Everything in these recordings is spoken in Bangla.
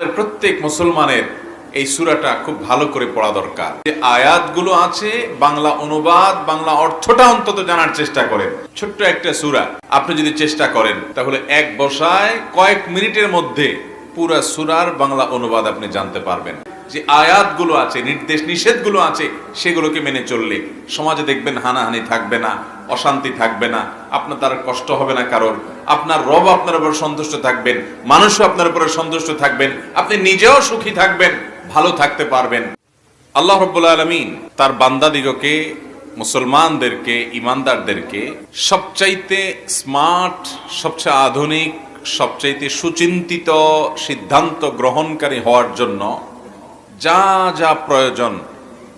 প্রত্যেক মুসলমানের এই সুরাটা খুব ভালো করে পড়া দরকার। যে আয়াতগুলো আছে, বাংলা অনুবাদ, বাংলা অর্থটা অন্তত জানার চেষ্টা করেন। ছোট্ট একটা সুরা, আপনি যদি চেষ্টা করেন, তাহলে এক বসায় কয়েক মিনিটের মধ্যে পুরা সুরার বাংলা অনুবাদ আপনি জানতে পারবেন। যে আয়াতগুলো আছে, নির্দেশ নিষেধগুলো আছে, সেগুলোকে মেনে চললে সমাজে দেখবেন হানাহানি থাকবে না, অশান্তি থাকবে না, আপনার তার কষ্ট হবে না কারণ আপনার রব আপনার উপর সন্তুষ্ট থাকবেন, মানুষও আপনার উপরে সন্তুষ্ট থাকবেন, আপনি নিজেও সুখী থাকবেন, ভালো থাকতে পারবেন। আল্লাহ রব্বুল আলমিন তার বান্দাদিগকে, মুসলমানদেরকে, ইমানদারদেরকে সবচাইতে স্মার্ট, সবচেয়ে আধুনিক, সবচাইতে সুচিন্তিত সিদ্ধান্ত গ্রহণকারী হওয়ার জন্য যা যা প্রয়োজন,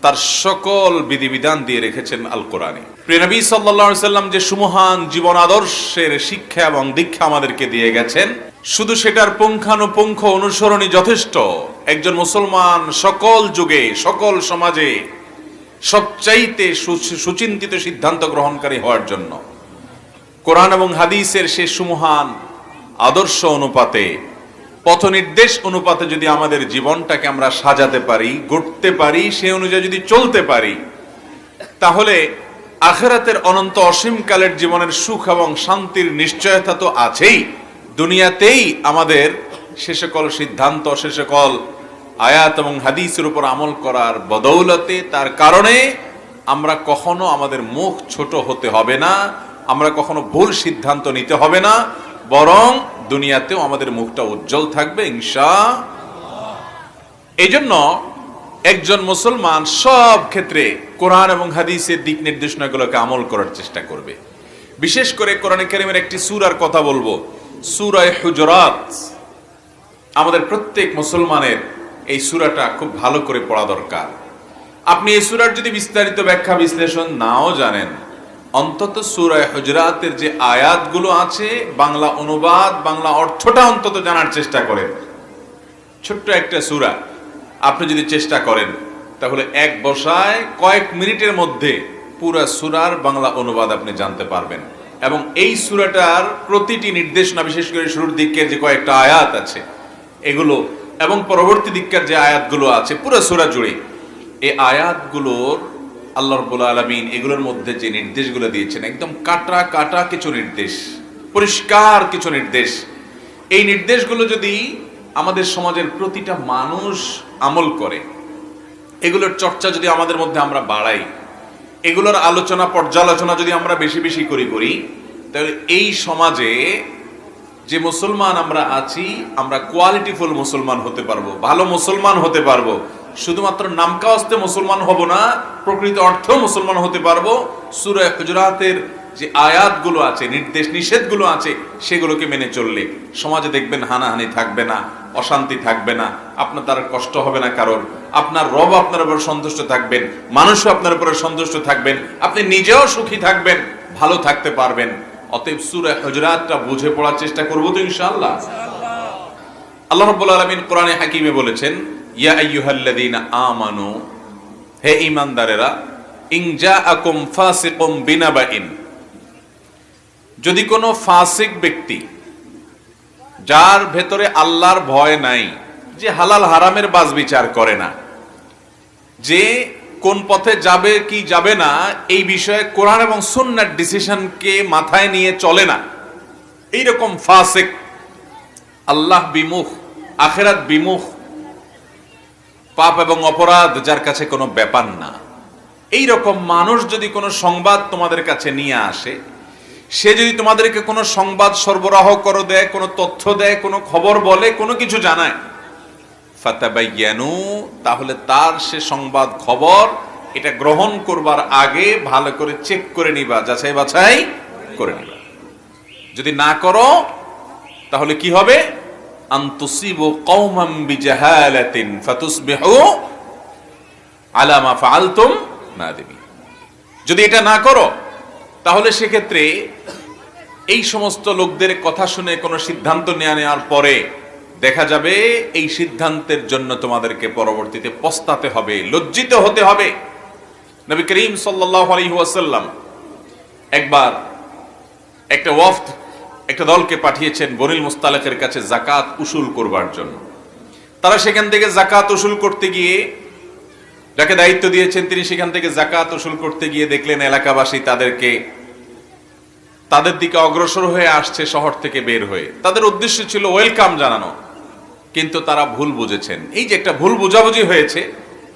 তার সকল বিধিবিধান দিয়ে রেখেছেন আল কোরআনে প্রিয়নবী সাল্লা সাল্লাম যে সুমহান জীবন আদর্শের শিক্ষা এবং দীক্ষা আমাদেরকে দিয়ে গেছেন, শুধু সেটার পুঙ্খানুপুঙ্খ অনুসরণই যথেষ্ট। একজন মুসলমান সকল যুগে, সকল সমাজে সবচাইতে সুচিন্তিত সিদ্ধান্ত গ্রহণকারী হওয়ার জন্য। কোরআন এবং হাদিসের সে সুমহান আদর্শ অনুপাতে পথ নির্দেশ অনুপাতে যদি আমাদের জীবনটাকে আমরা সাজাতে পারি, গড়তে পারি, সে অনুযায়ী যদি চলতে পারি, তাহলে আখেরাতের অনন্ত অসীমকালের জীবনের সুখ এবং শান্তির নিশ্চয়তা তো আছেই। দুনিয়াতেই আমাদের সে সকল সিদ্ধান্ত, সে সকল আয়াত এবং হাদিসের উপর আমল করার বদৌলতে, তার কারণে আমরা কখনো আমাদের মুখ ছোট হতে হবে না, আমরা কখনো ভুল সিদ্ধান্ত নিতে হবে না। বরং দুনিয়াতেও আমাদের মুখটা উজ্জ্বল থাকবে ইনশা এই জন্য একজন মুসলমান সব ক্ষেত্রে কোরআন এবং হাদিসের দিক নির্দেশনাগুলোকে আমল করার চেষ্টা করবে। বিশেষ করে কোরআন কারিমের একটি সুরার কথা বলব, সুরায় হুজরাত। আমাদের প্রত্যেক মুসলমানের এই সুরাটা খুব ভালো করে পড়া দরকার। আপনি এই সুরার যদি বিস্তারিত ব্যাখ্যা বিশ্লেষণ নাও জানেন অন্তত সুরায় হজরাতের যে আয়াতগুলো আছে, বাংলা অনুবাদ, বাংলা অর্থটা অন্তত জানার চেষ্টা করেন। ছোট্ট একটা সুরা। আপনি যদি চেষ্টা করেন, তাহলে এক বসায় কয়েক মিনিটের মধ্যে পুরা সুরার বাংলা অনুবাদ আপনি জানতে পারবেন। এবং এই সুরাটার প্রতিটি নির্দেশনা, বিশেষ করে শুরুর দিকের যে কয়েকটা আয়াত আছে, এগুলো এবং পরবর্তী দিককার যে আয়াতগুলো আছে, পুরো সুরা জুড়ে, এই আয়াতগুলোর আল্লাহ রব্বুল আলমিন এগুলোর মধ্যে যে নির্দেশগুলো দিয়েছেন, একদম কাটা কাটা কিছু নির্দেশ, পরিষ্কার কিছু নির্দেশ। এই নির্দেশগুলো যদি আমাদের সমাজের প্রতিটা মানুষ আমল করে, এগুলোর চর্চা যদি আমাদের মধ্যে আমরা বাড়াই, এগুলোর আলোচনা, পর্যালোচনা যদি আমরা বেশি বেশি করি করি, তাহলে এই সমাজে যে মুসলমান আমরা আছি, আমরা কোয়ালিটিফুল মুসলমান হতে পারব, ভালো মুসলমান হতে পারব। শুধুমাত্র নামকাওয়াস্তে মুসলমান হব না, প্রকৃত অর্থ মুসলমান হতে পারব। সুরায় হুজরাতের যে আয়াতগুলো আছে, নির্দেশ নিষেধগুলো আছে, সেগুলোকে মেনে চললে সমাজে দেখবেন হানাহানি থাকবে না, অশান্তি থাকবে না, আপনার তার কষ্ট হবে না কারণ আপনার রব আপনার উপর সন্তুষ্ট থাকবেন, মানুষও আপনার উপরে সন্তুষ্ট থাকবেন, আপনি নিজেও সুখী থাকবেন, ভালো থাকতে পারবেন। অতএব সুরে হজরাতটা বুঝে পড়ার চেষ্টা করব তো ইনশাআল্লাহ। আল্লাহ রাব্বুল আলামিন কোরআনে হাকিমে বলেছেন ইয়া আমানু, হে ঈমানদারেরা ইন জাআকুম ফাসিকুম বিনাবাইন। যদি কোনো ফাসিক ব্যক্তি যার ভেতরে আল্লাহর ভয় নাই, যে হালাল হারামের বাজ বিচার করে না, যে কোন পথে যাবে কি যাবে না, এই বিষয়ে কোরআন এবং সুন্নার ডিসিশনকে মাথায় নিয়ে চলে না। এইরকম ফাসেক, আল্লাহ বিমুখ, আখেরাত বিমুখ পাপ এবং অপরাধ যার কাছে কোনো ব্যাপার না। এই রকম মানুষ যদি কোনো সংবাদ তোমাদের কাছে নিয়ে আসে, সে যদি তোমাদেরকে কোনো সংবাদ সরবরাহ করে দেয়, কোনো তথ্য দেয়, কোনো খবর বলে, কোনো কিছু জানায়, ফাতাবাইয়ানু, তাহলে তার সে সংবাদ খবর এটা গ্রহণ করবার আগে ভালো করে চেক করে নিবা, যাচাই বাছাই করে নিবা। যদি না করো, তাহলে কি হবে? যদি এটা না করো, তাহলে সেক্ষেত্রে এই সমস্ত লোকদের কথা শুনে কোনো সিদ্ধান্ত নেওয়া নেওয়ার পরে দেখা যাবে এই সিদ্ধান্তের জন্য তোমাদেরকে পরবর্তীতে পস্তাতে হবে, লজ্জিত হতে হবে। নবী করিম আলাইহি একবার একটা ওয়াফদ একটা দলকে পাঠিয়েছেন বনিল মুস্তালেকের কাছে জাকাত উসুল করবার জন্য। তারা সেখান থেকে জাকাত উসুল করতে গিয়ে যাকে দায়িত্ব দিয়েছেন তিনি সেখান থেকে জাকাত উসুল করতে গিয়ে দেখলেন এলাকাবাসী তাদেরকে, তাদের দিকে অগ্রসর হয়ে আসছে শহর থেকে বের হয়ে। তাদের উদ্দেশ্য ছিল ওয়েলকাম জানানো, কিন্তু তারা ভুল বুঝেছেন। এই যে একটা ভুল বোঝাবুঝি হয়েছে,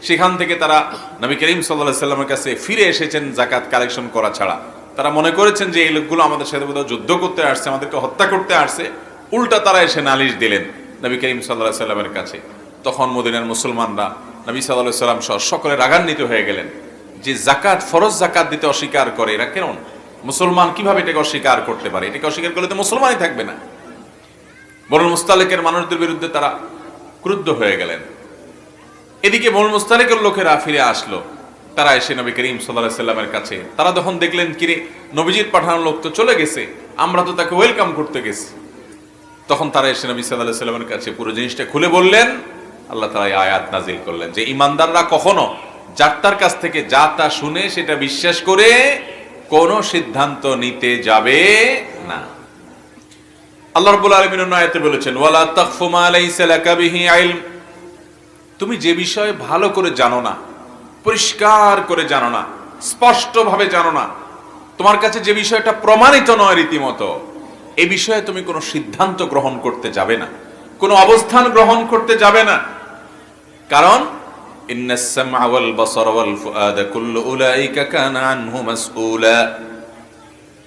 সেখান থেকে তারা নবী করিম সাল্লাহ সাল্লামের কাছে ফিরে এসেছেন জাকাত কালেকশন করা ছাড়া। তারা মনে করেছেন যে এই লোকগুলো আমাদের সাথে বোধহয় যুদ্ধ করতে আসছে, আমাদেরকে হত্যা করতে আসছে। উল্টা তারা এসে নালিশ দিলেন নবী করিম সাল্লাহ সাল্লামের কাছে। তখন মদিনার মুসলমানরা নবী সাল্লাহ সাল্লাম সহ সকলে রাগান্বিত হয়ে গেলেন যে জাকাত ফরজ জাকাত দিতে অস্বীকার করে। এরা কেমন মুসলমান কীভাবে এটাকে অস্বীকার করতে পারে? এটাকে অস্বীকার করলে তো মুসলমানই থাকবে না। বরুল মুস্তালেকের মানুষদের বিরুদ্ধে তারা ক্রুদ্ধ হয়ে গেলেন। এদিকে বরুল মুস্তালেকের লোকেরা ফিরে আসলো। তারা এসে নবী করিম সাল্লাহ সাল্লামের কাছে, তারা যখন দেখলেন, কিরে, নবীজির পাঠানো লোক তো চলে গেছে, আমরা তো তাকে ওয়েলকাম করতে গেছি। তখন তারা এসে নবী সাল্লাহ সাল্লামের কাছে পুরো জিনিসটা খুলে বললেন, আল্লাহ তালা আয়াত নাজিল করলেন যে ইমানদাররা কখনো যার কাছ থেকে যা তা শুনে সেটা বিশ্বাস করে কোনো সিদ্ধান্ত নিতে যাবে না। আল্লাহ রাব্বুল আলামিন আয়াতে বলেছেন, ওয়ালা তাখফু মা লাইসা তুমি যে বিষয়ে ভালো করে জানো না পরিষ্কার করে জানো না, স্পষ্টভাবে জানো না। তোমার কাছে যে বিষয়টা প্রমাণিত নয় রীতিমতো, এ বিষয়ে তুমি কোনো সিদ্ধান্ত গ্রহণ করতে যাবে না, কোনো অবস্থান গ্রহণ করতে যাবে না। কারণ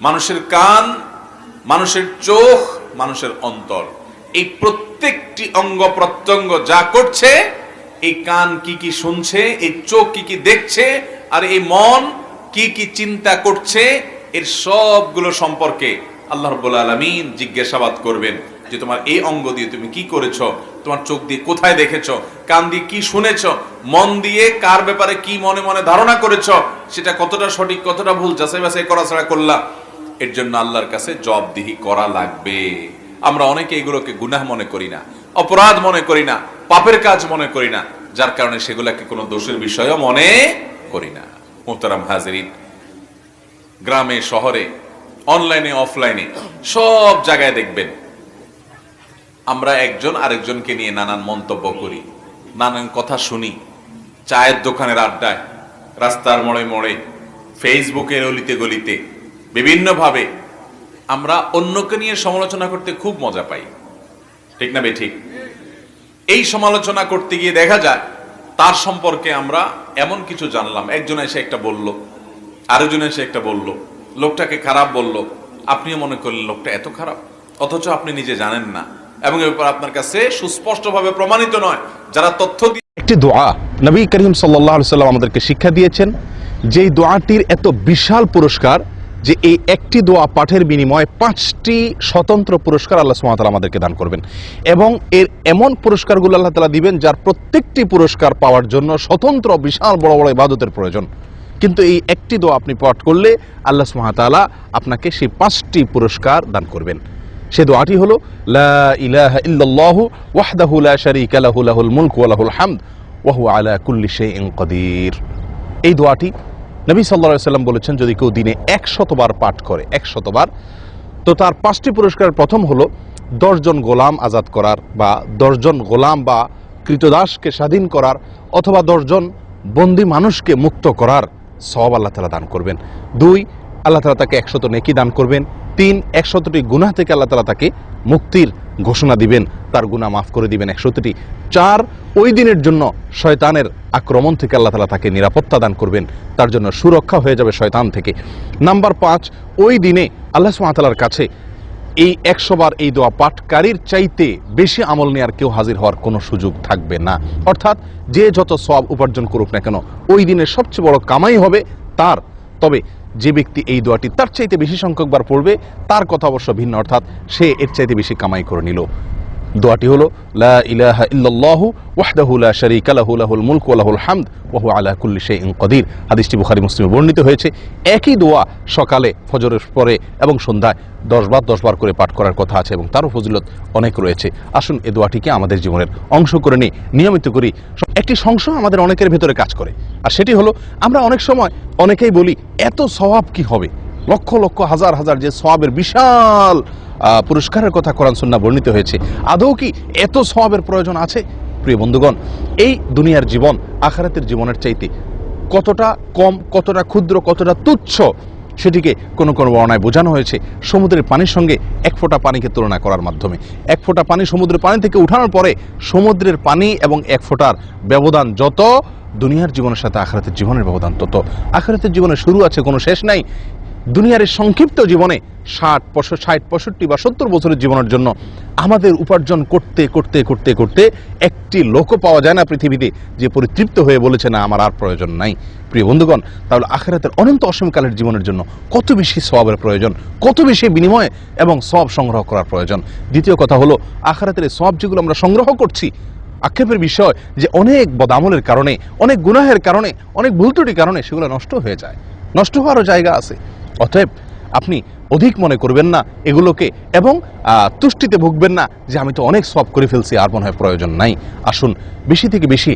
মানুষের কান, মানুষের চোখ, মানুষের অন্তর, এই প্রত্যেকটি অঙ্গ প্রত্যঙ্গ যা করছে এই কান কি কি শুনছে, এই চোখ কি কি দেখছে, আর এই মন কি কি চিন্তা করছে, এর সবগুলো সম্পর্কে আল্লাহ রব্বুল আলমিন জিজ্ঞাসাবাদ করবেন যে তোমার এই অঙ্গ দিয়ে তুমি কি করেছ, তোমার চোখ দিয়ে কোথায় দেখেছ, কান দিয়ে কি শুনেছ, মন দিয়ে কার ব্যাপারে কি মনে মনে ধারণা করেছ, সেটা কতটা সঠিক, কতটা ভুল, যাচাই বাছাই করা ছাড়া করলা, এর জন্য আল্লাহর কাছে জবাবদিহি করা লাগবে। আমরা অনেকে এগুলোকে গুনাহ মনে করি না। অপরাধ মনে করি না, পাপের কাজ মনে করি না, যার কারণে সেগুলাকে কোনো দোষের বিষয়ও মনে করি না। মোহতারাম হাজিরিন, গ্রামে, শহরে অনলাইনে অফলাইনে সব জায়গায় দেখবেন, আমরা একজন আরেকজনকে নিয়ে নানান মন্তব্য করি, নানান কথা শুনি, চায়ের দোকানের আড্ডায়, রাস্তার মোড়ে মোড়ে ফেসবুকের অলিতে গলিতে, বিভিন্নভাবে আমরা অন্যকে নিয়ে সমালোচনা করতে খুব মজা পাই। ঠিক না বে ঠিক? এই সমালোচনা করতে গিয়ে দেখা যায়, তার সম্পর্কে আমরা এমন কিছু জানলাম। একজন এসে একটা বলল, আরেকজন এসে একটা বলল, লোকটাকে খারাপ বলল, আপনিও মনে করলেন লোকটা এত খারাপ, অথচ আপনি নিজে জানেন না। এবং এ ব্যাপারে আপনার কাছে সুস্পষ্টভাবে প্রমাণিত নয়, যারা তথ্য দিয়ে একটি দোয়া নবী করিম সাল্লাহ সাল্লাম আমাদেরকে শিক্ষা দিয়েছেন, যেই দোয়াটির এত বিশাল পুরস্কার যে এই একটি দোয়া পাঠের বিনিময়ে পাঁচটি স্বতন্ত্র পুরস্কার আল্লাহ সুমাতাল আমাদেরকে দান করবেন। এবং এর এমন পুরস্কারগুলো আল্লাহ তালা দিবেন যার প্রত্যেকটি পুরস্কার পাওয়ার জন্য স্বতন্ত্র বিশাল বড় বড় ইবাদতের প্রয়োজন। কিন্তু এই একটি দোয়া আপনি পাঠ করলে আল্লাহ সুমাতালা আপনাকে সেই পাঁচটি পুরস্কার দান করবেন। সে দোয়াটি হলো, লা ইলাহা ইল্লাল্লাহু হামদ, ওয়া হুয়া আলা কুল্লি শাইইন কাদির। এই দোয়াটি নবী আলাইহি সাল্লাম বলেছেন, যদি কেউ দিনে 100 বার পাঠ করে 100 বার তো তার পাঁচটি পুরস্কার প্রথম হলো দশজন গোলাম আজাদ করার বা দশজন গোলাম বা কৃতদাসকে স্বাধীন করার অথবা দশজন বন্দি মানুষকে মুক্ত করার সব আল্লাহ তালা দান করবেন। দুই, আল্লাহ তালা তাকে একশত নেকি দান করবেন। তিন, একশতটি গুনাহ থেকে আল্লাহ তালা তাকে মুক্তির ঘোষণা দিবেন। তার গুনাহ মাফ করে দিবেন একশতটি। চার, ওই দিনের জন্য শয়তানের আক্রমণ থেকে আল্লাহ তালা তাকে নিরাপত্তা দান করবেন। তার জন্য সুরক্ষা হয়ে যাবে শয়তান থেকে। নাম্বার পাঁচ, ওই দিনে আল্লাহ সুমাতালার কাছে এই একশো বার এই দোয়া পাঠকারীর চাইতে বেশি আমল নেওয়ার কেউ হাজির হওয়ার কোনো সুযোগ থাকবে না। অর্থাৎ যে যত সব উপার্জন করুক না কেন, ওই দিনের সবচেয়ে বড় কামাই হবে তার। তবে যে ব্যক্তি এই দোয়াটি তার চাইতে বেশি সংখ্যকবার পড়বে, তার কথা অবশ্য ভিন্ন। অর্থাৎ সে এর চাইতে বেশি কামাই করে নিল। দোয়াটি হলো, লা ইলাহা ইল্লাল্লাহু ওয়াহদাহু লা শারীকা লাহু, লাহুল মুলকু ওয়া লাহুল হামদ ওয়া হুয়া আলা কুল্লি শাইইন হাদিসটি বুখারী মুসলিমে বর্ণিত হয়েছে। একই দোয়া সকালে, ফজরের পরে এবং সন্ধ্যায় দশ বার দশ বার করে পাঠ করার কথা আছে এবং তারও ফজিলত অনেক রয়েছে। আসুন এ দোয়াটিকে আমাদের জীবনের অংশ করে নিই, নিয়মিত করি। একটি সংশয় আমাদের অনেকের ভেতরে কাজ করে, আর সেটি হলো, আমরা অনেক সময় অনেকেই বলি, এত স্বভাব কি হবে? লক্ষ লক্ষ, হাজার হাজার যে সওয়াবের বিশাল পুরস্কারের কথা কোরআন সুন্নাহ বর্ণিত হয়েছে। আদৌ কি এত সওয়াবের প্রয়োজন আছে? প্রিয় বন্ধুগণ, এই দুনিয়ার জীবন আখারাতের জীবনের চাইতে কতটা কম, কতটা ক্ষুদ্র, কতটা তুচ্ছ, সেটিকে কোনো কোনো বর্ণায় বোঝানো হয়েছে। সমুদ্রের পানির সঙ্গে এক ফোঁটা পানিকে তুলনা করার মাধ্যমে। এক ফোঁটা পানি সমুদ্রের পানি থেকে উঠানোর পরে সমুদ্রের পানি এবং এক ফোঁটার ব্যবধান যত, দুনিয়ার জীবনের সাথে আখরাতের জীবনের ব্যবধান তত। আখরাতের জীবনের শুরু আছে, কোনো শেষ নাই। দুনিয়ার সংক্ষিপ্ত জীবনে ষাট ষাট পঁয়ষট্টি বা সত্তর বছরের জীবনের জন্য আমাদের উপার্জন করতে করতে করতে করতে একটি লোকও পাওয়া যায় না পৃথিবীতে যে পরিতৃপ্ত হয়ে বলেছে, না, আমার আর প্রয়োজন নাই। প্রিয় বন্ধুগণ, তাহলে আখেরাতের অনন্ত অসমকালের জীবনের জন্য কত বেশি সবের প্রয়োজন, কত বেশি বিনিময় এবং সব সংগ্রহ করার প্রয়োজন? দ্বিতীয় কথা হলো, আখেরাতের সব যেগুলো আমরা সংগ্রহ করছি, আক্ষেপের বিষয় যে অনেক বদামলের কারণে, অনেক গুনাহের কারণে, অনেক ভুল ত্রুটির কারণে সেগুলো নষ্ট হয়ে যায়। নষ্ট হওয়ারও জায়গা আছে। অতএব আপনি অধিক মনে করবেন না এগুলোকে এবং তুষ্টিতে ভুগবেন না যে আমি তো অনেক সব করে ফেলছি, আর মনে হয় প্রয়োজন নাই। আসুন, বেশি থেকে বেশি